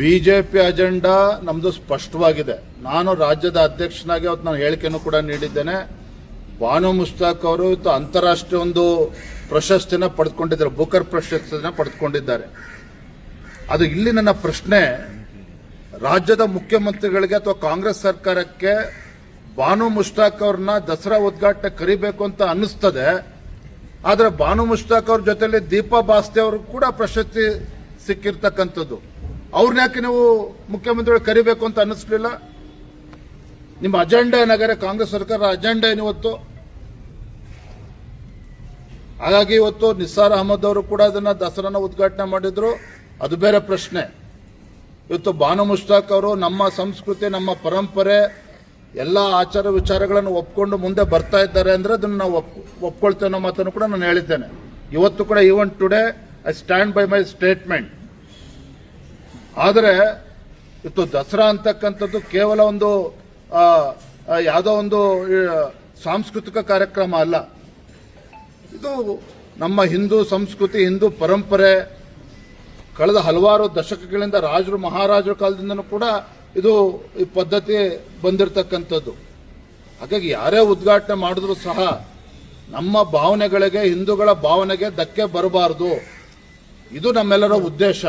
BJP agenda ನಮ್ದು ಸ್ಪಷ್ಟವಾಗಿದೆ. ನಾನು ರಾಜ್ಯದ ಅಧ್ಯಕ್ಷನಾಗಿ ಅವತ್ತು ನಾನು ಹೇಳಿಕೆಯನ್ನು ಕೂಡ ನೀಡಿದ್ದೇನೆ. ಬಾನು ಮುಸ್ತಾಕ್ ಅವರು ಇವತ್ತು ಅಂತಾರಾಷ್ಟ್ರೀಯ ಒಂದು ಪ್ರಶಸ್ತಿನ ಪಡೆದುಕೊಂಡಿದ್ದಾರೆ. ಬುಕರ್ ಪ್ರಶಸ್ತಿನ ಪಡೆದುಕೊಂಡಿದ್ದಾರೆ. ಅದು ಇಲ್ಲಿ ನನ್ನ ಪ್ರಶ್ನೆ. ರಾಜ್ಯದ ಮುಖ್ಯಮಂತ್ರಿಗಳಿಗೆ ಅಥವಾ ಕಾಂಗ್ರೆಸ್ ಸರ್ಕಾರಕ್ಕೆ ಬಾನು ಮುಸ್ತಾಕ್ ಅವ್ರನ್ನ ದಸರಾ ಉದ್ಘಾಟನೆ ಕರಿಬೇಕು ಅಂತ ಅನ್ನಿಸ್ತದೆ. ಆದರೆ ಬಾನು ಮುಷ್ತಾಕ್ ಅವ್ರ ಜೊತೆಯಲ್ಲಿ ದೀಪಾ ಬಾಸ್ತೆ ಅವರು ಕೂಡ ಪ್ರಶಸ್ತಿ ಸಿಕ್ಕಿರ್ತಕ್ಕಂಥದ್ದು. ಅವ್ರನ್ನ ಯಾಕೆ ನೀವು ಮುಖ್ಯಮಂತ್ರಿಗಳು ಕರಿಬೇಕು ಅಂತ ಅನ್ನಿಸ್ಲಿಲ್ಲ? ನಿಮ್ಮ ಅಜೆಂಡಾ ಏನಾಗಾರೆ ಕಾಂಗ್ರೆಸ್ ಸರ್ಕಾರ ಅಜೆಂಡಾ ಏನು ಇವತ್ತು? ಹಾಗಾಗಿ ಇವತ್ತು ನಿಸ್ಸಾರ್ ಅಹಮದ್ ಅವರು ಕೂಡ ಅದನ್ನ ದಸರಾನ ಉದ್ಘಾಟನೆ ಮಾಡಿದ್ರು. ಅದು ಬೇರೆ ಪ್ರಶ್ನೆ. ಇವತ್ತು ಬಾನು ಮುಷ್ತಾಕ್ ಅವರು ನಮ್ಮ ಸಂಸ್ಕೃತಿ, ನಮ್ಮ ಪರಂಪರೆ, ಎಲ್ಲ ಆಚಾರ ವಿಚಾರಗಳನ್ನು ಒಪ್ಕೊಂಡು ಮುಂದೆ ಬರ್ತಾ ಇದ್ದಾರೆ ಅಂದ್ರೆ ಅದನ್ನ ನಾವು ಒಪ್, ಒಪ್ಕೊಳ್ತೇವೆ ಅನ್ನೋ ಮಾತನ್ನು ಕೂಡ ನಾನು ಹೇಳಿದ್ದೇನೆ. ಇವತ್ತು ಕೂಡ even today I stand by my statement ಆದರೆ ಇವತ್ತು ದಸರಾ ಅಂತಕ್ಕಂಥದ್ದು ಕೇವಲ ಒಂದು ಯಾವುದೋ ಒಂದು ಸಾಂಸ್ಕೃತಿಕ ಕಾರ್ಯಕ್ರಮ ಅಲ್ಲ. ಇದು ನಮ್ಮ ಹಿಂದೂ ಸಂಸ್ಕೃತಿ, ಹಿಂದೂ ಪರಂಪರೆ, ಕಳೆದ ಹಲವಾರು ದಶಕಗಳಿಂದ ರಾಜರು, ಮಹಾರಾಜರ ಕಾಲದಿಂದನೂ ಕೂಡ ಇದು ಈ ಪದ್ಧತಿ ಬಂದಿರತಕ್ಕಂಥದ್ದು. ಹಾಗಾಗಿ ಯಾರೇ ಉದ್ಘಾಟನೆ ಮಾಡಿದ್ರು ಸಹ ನಮ್ಮ ಭಾವನೆಗಳಿಗೆ, ಹಿಂದೂಗಳ ಭಾವನೆಗೆ ಧಕ್ಕೆ ಬರಬಾರದು. ಇದು ನಮ್ಮೆಲ್ಲರ ಉದ್ದೇಶ.